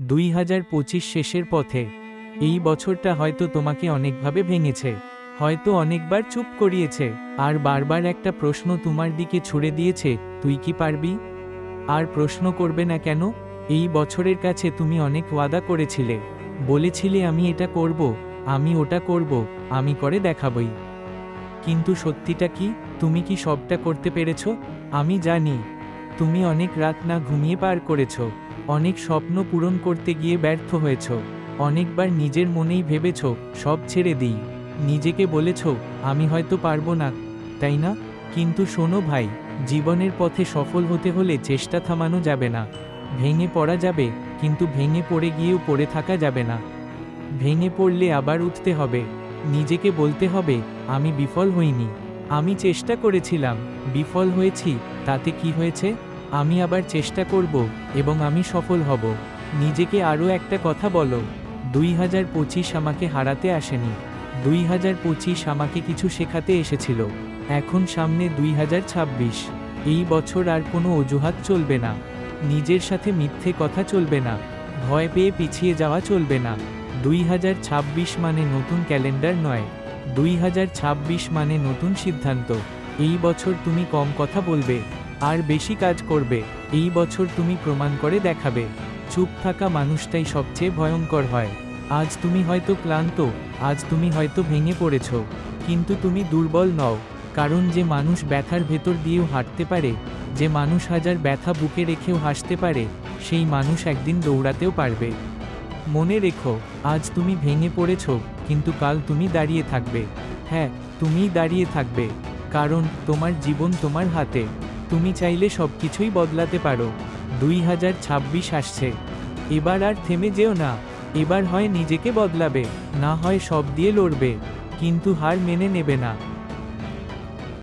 দুই হাজার পঁচিশ শেষের পথে। এই বছরটা হয়তো তোমাকে অনেকভাবে ভেঙেছে। হয়তো অনেকবার চুপ করিয়েছে। আর বারবার একটা প্রশ্ন তোমার দিকে ছুড়ে দিয়েছে, তুই কি পারবি? আর প্রশ্ন করবে না কেন? এই বছরের কাছে তুমি অনেক ওয়াদা করেছিলে। বলেছিলে আমি এটা করব, আমি ওটা করব, আমি করে দেখাবই। কিন্তু সত্যিটা কি? তুমি কি সবটা করতে পেরেছ? আমি জানি। তুমি অনেক রাত না ঘুমিয়ে পার করেছ। অনেক স্বপ্ন পূরণ করতে গিয়ে ব্যর্থ হয়েছ। অনেকবার নিজের মনেই ভেবেছ, সব ছেড়ে দিই। নিজেকে বলেছ, আমি হয়তো পারব না। তাই না? কিন্তু শোনো ভাই, জীবনের পথে সফল হতে হলে চেষ্টা থামানো যাবে না। ভেঙে পড়া যাবে, কিন্তু ভেঙে পড়ে গিয়েও পড়ে থাকা যাবে না। ভেঙে পড়লে আবার উঠতে হবে। নিজেকে বলতে হবে, আমি বিফল হইনি। আমি চেষ্টা করেছিলাম, বিফল হয়েছি, তাতে কি হয়েছে? আমি আবার চেষ্টা করব এবং আমি সফল হব। নিজেকে আরও একটা কথা বলো। দুই হাজার পঁচিশ আমাকে হারাতে আসেনি। দুই হাজার পঁচিশ আমাকে কিছু শেখাতে এসেছিল। এখন সামনে দুই হাজার ছাব্বিশ। এই বছর আর কোনো অজুহাত চলবে না। নিজের সাথে মিথ্যে কথা চলবে না। ভয় পেয়ে পিছিয়ে যাওয়া চলবে না। দুই হাজার ছাব্বিশ মানে নতুন ক্যালেন্ডার নয়। দুই হাজার ছাব্বিশ মানে নতুন সিদ্ধান্ত। এই বছর তুমি কম কথা বলবে। আর বেশি কাজ করবে, এই বছর তুমি প্রমাণ করে দেখাবে। চুপ থাকা মানুষটাই সবচেয়ে ভয়ঙ্কর হয়। আজ তুমি হয়তো ক্লান্ত, আজ তুমি হয়তো ভেঙে পড়েছ। কিন্তু তুমি দুর্বল নও, কারণ যে মানুষ ব্যথার ভেতর দিয়েও হাঁটতে পারে, যে মানুষ হাজার ব্যথা বুকে রেখেও হাসতে পারে, সেই মানুষ একদিন দৌড়াতেও পারবে। মনে রেখো, আজ তুমি ভেঙে পড়েছ, কিন্তু কাল তুমি দাঁড়িয়ে থাকবে। হ্যাঁ তুমিই দাঁড়িয়ে থাকবে, কারণ তোমার জীবন তোমার হাতে। তুমি চাইলে সব কিছুই বদলাতে পারো। দুই হাজার ছাব্বিশ আসছে। এবার আর থেমে যেও না। এবার হয় নিজেকে বদলাবে, না হয় সব দিয়ে লড়বে। কিন্তু হার মেনে নেবে না।